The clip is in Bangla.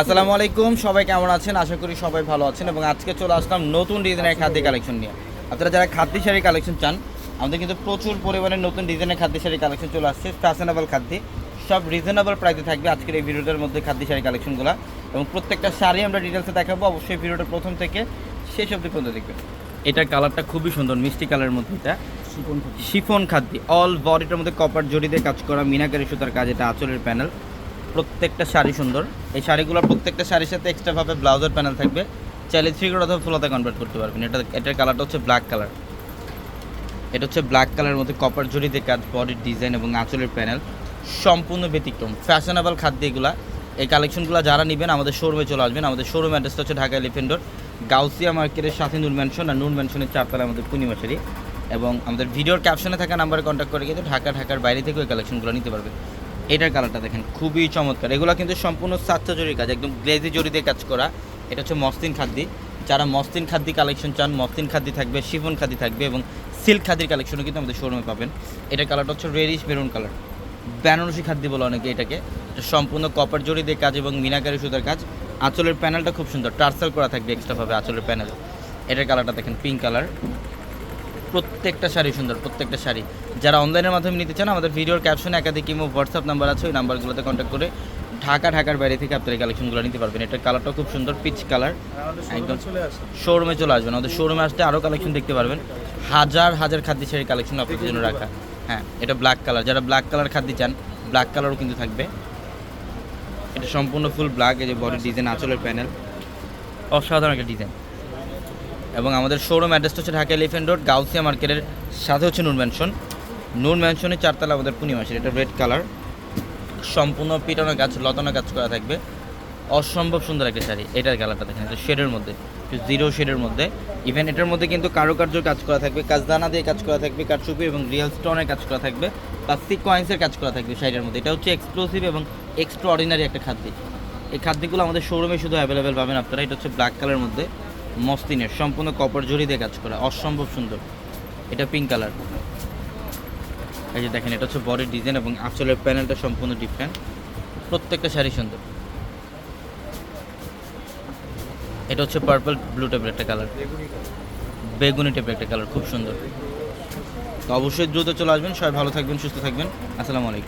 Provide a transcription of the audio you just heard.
আসসালামু আলাইকুম সবাই কেমন আছেন? আশা করি সবাই ভালো আছেন এবং আজকে চলে আসলাম নতুন ডিজাইনের খাদ্য কালেকশন নিয়ে। আপনারা যারা খাদ্য শাড়ি কালেকশন চান আমাদের কিন্তু প্রচুর পরিমাণে নতুন ডিজাইনের খাদ্য শাড়ি কালেকশন চলে আসছে ফ্যাশনেবল খাদ্য। সব রিজনেবল প্রাইসে থাকবে আজকের এই ভিডিওটার মধ্যে খাদ্য শাড়ি কালেকশনগুলো এবং প্রত্যেকটা শাড়ি আমরা ডিটেলসে দেখাবো অবশ্যই ভিডিওটা প্রথম থেকে শেষ অবধি পর্যন্ত দেখবেন। এটার কালারটা খুবই সুন্দর মিষ্টি কালারের মধ্যে এটা। শিফন খাদ্য। অল বডিটার মধ্যে কপার জড়ি দিয়ে কাজ করা মিনাকারি সুতার কাজ এটা আঁচলের প্যানেল প্রত্যেকটা শাড়ি সুন্দর। এই শাড়িগুলো প্রত্যেকটা শাড়ির সাথে এক্সট্রাভাবে ব্লাউজের প্যানেল থাকবে। চাইলে থ্রি কোড অথবা ফুলাতে কনভার্ট করতে পারবেন। এটা এটার কালারটা হচ্ছে ব্ল্যাক কালার এটা হচ্ছে ব্ল্যাক কালারের মধ্যে কপার জড়িতে কাজ বডির ডিজাইন এবং আঁচলের প্যানেল সম্পূর্ণ ব্যতিক্রম। ফ্যাশনেবল খাদ্য এগুলা। এই কালেকশনগুলো যারা নেবেন, আমাদের শোরুমে চলে আসবেন। আমাদের শোরুম অ্যাড্রেসটা হচ্ছে ঢাকা এলিফেন্ট রোড গাউসিয়া মার্কেটের সাথে নূর ম্যানশন আর নূর ম্যানশনের চারতলা আমাদের পূর্ণিমাশারি এবং আমাদের ভিডিওর ক্যাপশনে থাকা নাম্বারে কন্ট্যাক্ট করে কিন্তু ঢাকা, ঢাকার বাইরে থেকেও এই কালেকশনগুলো নিতে পারবেন। এটার কালারটা দেখেন, খুবই চমৎকার। এগুলো কিন্তু সম্পূর্ণ সাচ্চা জরির কাজ, একদম গ্লেজি জরি দিয়ে কাজ করা। এটা হচ্ছে মস্তিন খাদ্যি। যারা মস্তিন খাদ্য কালেকশন চান মস্তিন খাদ্য থাকবে, শিফন খাদ্য থাকবে এবং সিল্ক খাদ্যের কালেকশনও কিন্তু আমাদের শোরুমে পাবেন। এটার কালারটা হচ্ছে রেডিশ মেরুন কালার বেনারসি খাদ্য বলে অনেকে এটাকে। এটা সম্পূর্ণ কপার জড়ি দিয়ে কাজ এবং মিনাকারি সুতার কাজ। আঁচলের প্যানেলটা খুব সুন্দর। টার্সেল করা থাকবে এক্সট্রাভাবে আঁচলের প্যানেল এটার কালারটা দেখেন পিঙ্ক কালার প্রত্যেকটা শাড়ি সুন্দর প্রত্যেকটা শাড়ি। যারা অনলাইনের মাধ্যমে নিতে চান আমাদের ভিডিওর ক্যাপশনে একাধিক ইমো হোয়াটসঅ্যাপ নাম্বার আছে ওই নাম্বারগুলোতে কন্ট্যাক্ট করে ঢাকা ঢাকার বাইরে থেকে আপনারা কালেকশনগুলো নিতে পারবেন। এটার কালারটা খুব সুন্দর পিচ কালার একদম শোরুমে চলে আসবেন আমাদের শোরুমে আসতে আরও কালেকশন দেখতে পারবেন। হাজার হাজার খাদ্য শাড়ির কালেকশন আপনাদের জন্য রাখা। হ্যাঁ এটা ব্ল্যাক কালার যারা ব্ল্যাক কালার খাদ্য চান ব্ল্যাক কালারও কিন্তু থাকবে। এটা সম্পূর্ণ ফুল ব্ল্যাক এই যে বডি ডিজাইন আঁচলের প্যানেল অসাধারণ একটা ডিজাইন এবং আমাদের শোরুম অ্যাড্রেসটা হচ্ছে ঢাকা এলিফেন্ট রোড গাউসিয়া মার্কেটের সাথে হচ্ছে নূর ম্যানশন নূর ম্যানশনের চারতলা আমাদের পূর্ণিমাসের এটা রেড কালার সম্পূর্ণ পিটানো গাছ, লতানো কাজ করা থাকবে। অসম্ভব সুন্দর একটা শাড়ি, এটার কালারটা দেখেন শেডের মধ্যে জিরো শেডের মধ্যে। ইভেন এটার মধ্যে কিন্তু কারুকার্য কাজ করা থাকবে, কাজদানা দিয়ে কাজ করা থাকবে কারচুপি এবং রিয়েল স্টোনের কাজ করা থাকবে বা সিকোয়েন্সের কাজ করা থাকবে শাড়ির মধ্যে। এটা হচ্ছে এক্সক্লুসিভ এবং এক্সট্রা অর্ডিনারি একটা খাদ্য। এই খাদ্যগুলো আমাদের শোরুমে শুধু অ্যাভেলেবেল পাবেন আপনারা, এটা হচ্ছে ব্ল্যাক কালারের মধ্যে। মস্তিনের সম্পূর্ণ কপার জড়ি দিয়ে কাজ করা, অসম্ভব সুন্দর। এটা পিঙ্ক কালার এই যে দেখেন, এটা হচ্ছে বডির ডিজাইন এবং আঁচলের প্যানেলটা সম্পূর্ণ ডিফারেন্ট প্রত্যেকটা শাড়ি সুন্দর। এটা হচ্ছে পার্পল ব্লু টাইপের একটা কালার বেগুনি টাইপের একটা কালার খুব সুন্দর। তো অবশ্যই দ্রুত চলে আসবেন। সবাই ভালো থাকবেন, সুস্থ থাকবেন। আসসালামু আলাইকুম।